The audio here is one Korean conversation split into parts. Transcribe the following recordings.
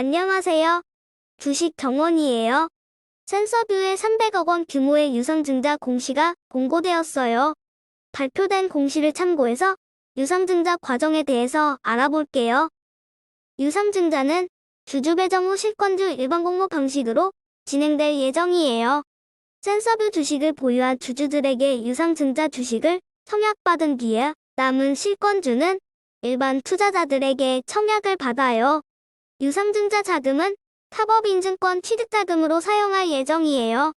안녕하세요. 주식 정원이에요. 센서뷰의 300억 원 규모의 유상증자 공시가 공고되었어요. 발표된 공시를 참고해서 유상증자 과정에 대해서 알아볼게요. 유상증자는 주주 배정 후 실권주 일반 공모 방식으로 진행될 예정이에요. 센서뷰 주식을 보유한 주주들에게 유상증자 주식을 청약받은 뒤에 남은 실권주는 일반 투자자들에게 청약을 받아요. 유상증자 자금은 타법인증권 취득자금으로 사용할 예정이에요.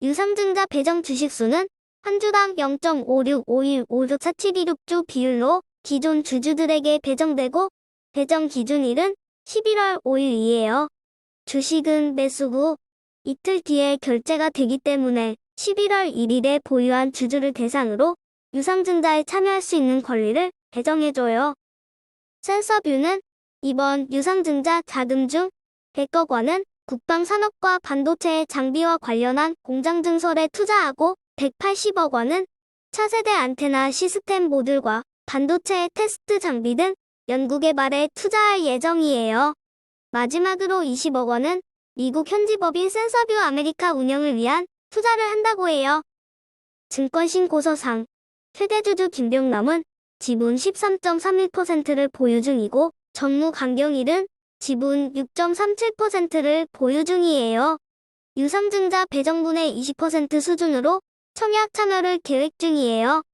유상증자 배정 주식수는 한 주당 0.5651564726주 비율로 기존 주주들에게 배정되고 배정 기준일은 11월 5일이에요. 주식은 매수 후 이틀 뒤에 결제가 되기 때문에 11월 1일에 보유한 주주를 대상으로 유상증자에 참여할 수 있는 권리를 배정해줘요. 센서뷰는 이번 유상증자 자금 중 100억 원은 국방산업과 반도체 장비와 관련한 공장 증설에 투자하고 180억 원은 차세대 안테나 시스템 모듈과 반도체 테스트 장비 등 연구 개발에 투자할 예정이에요. 마지막으로 20억 원은 미국 현지 법인 센서뷰 아메리카 운영을 위한 투자를 한다고 해요. 증권신고서상 최대주주 김병남은 지분 13.31%를 보유 중이고 정무 강경일은 지분 6.37%를 보유 중이에요. 유상증자 배정분의 20% 수준으로 청약 참여를 계획 중이에요.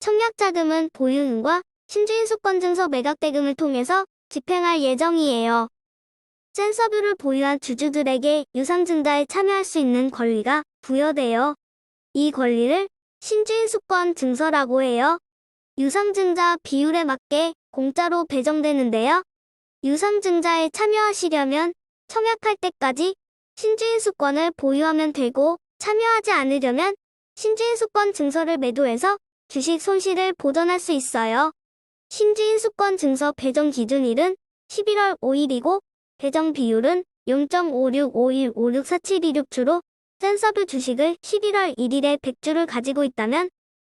청약 자금은 보유인과 신주인 수권 증서 매각 대금을 통해서 집행할 예정이에요. 센서뷰를 보유한 주주들에게 유상증자에 참여할 수 있는 권리가 부여돼요. 이 권리를 신주인 수권 증서라고 해요. 유상증자 비율에 맞게 공짜로 배정되는데요. 유상증자에 참여하시려면 청약할 때까지 신주인 수권을 보유하면 되고 참여하지 않으려면 신주인 수권 증서를 매도해서 주식 손실을 보전할 수 있어요. 신주인 수권 증서 배정 기준일은 11월 5일이고 배정 비율은 0.5651564726주로 센서뷰 주식을 11월 1일에 100주를 가지고 있다면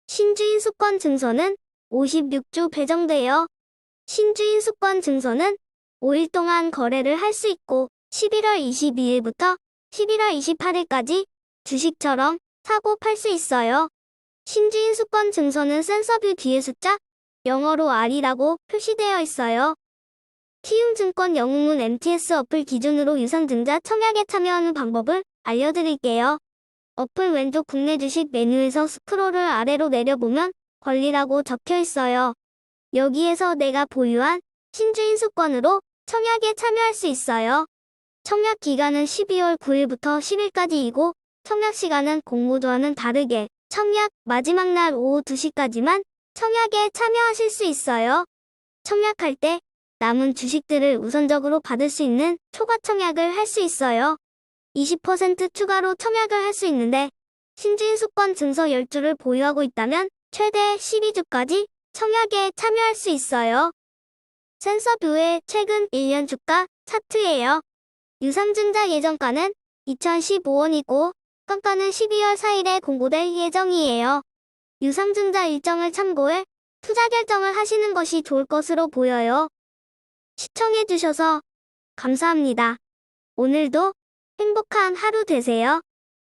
신주인 수권 증서는 56주 배정돼요. 신주인 수권 증서는 5일 동안 거래를 할 수 있고 11월 22일부터 11월 28일까지 주식처럼 사고 팔 수 있어요. 신주인 수권 증서는 센서뷰 뒤에 숫자 영어로 R이라고 표시되어 있어요. 키움증권 영웅문 MTS 어플 기준으로 유상증자 청약에 참여하는 방법을 알려드릴게요. 어플 왼쪽 국내 주식 메뉴에서 스크롤을 아래로 내려보면 권리라고 적혀 있어요. 여기에서 내가 보유한 신주인 수권으로 청약에 참여할 수 있어요. 청약 기간은 12월 9일부터 10일까지이고 청약 시간은 공모조와는 다르게 청약 마지막 날 오후 2시까지만 청약에 참여하실 수 있어요. 청약할 때 남은 주식들을 우선적으로 받을 수 있는 초과 청약을 할 수 있어요. 20% 추가로 청약을 할 수 있는데 신주인 수권 증서 10주를 보유하고 있다면 최대 12주까지 청약에 참여할 수 있어요. 센서뷰의 최근 1년 주가 차트예요. 유상증자 예정가는 2015원이고 평가는 12월 4일에 공고될 예정이에요. 유상증자 일정을 참고해 투자 결정을 하시는 것이 좋을 것으로 보여요. 시청해주셔서 감사합니다. 오늘도 행복한 하루 되세요.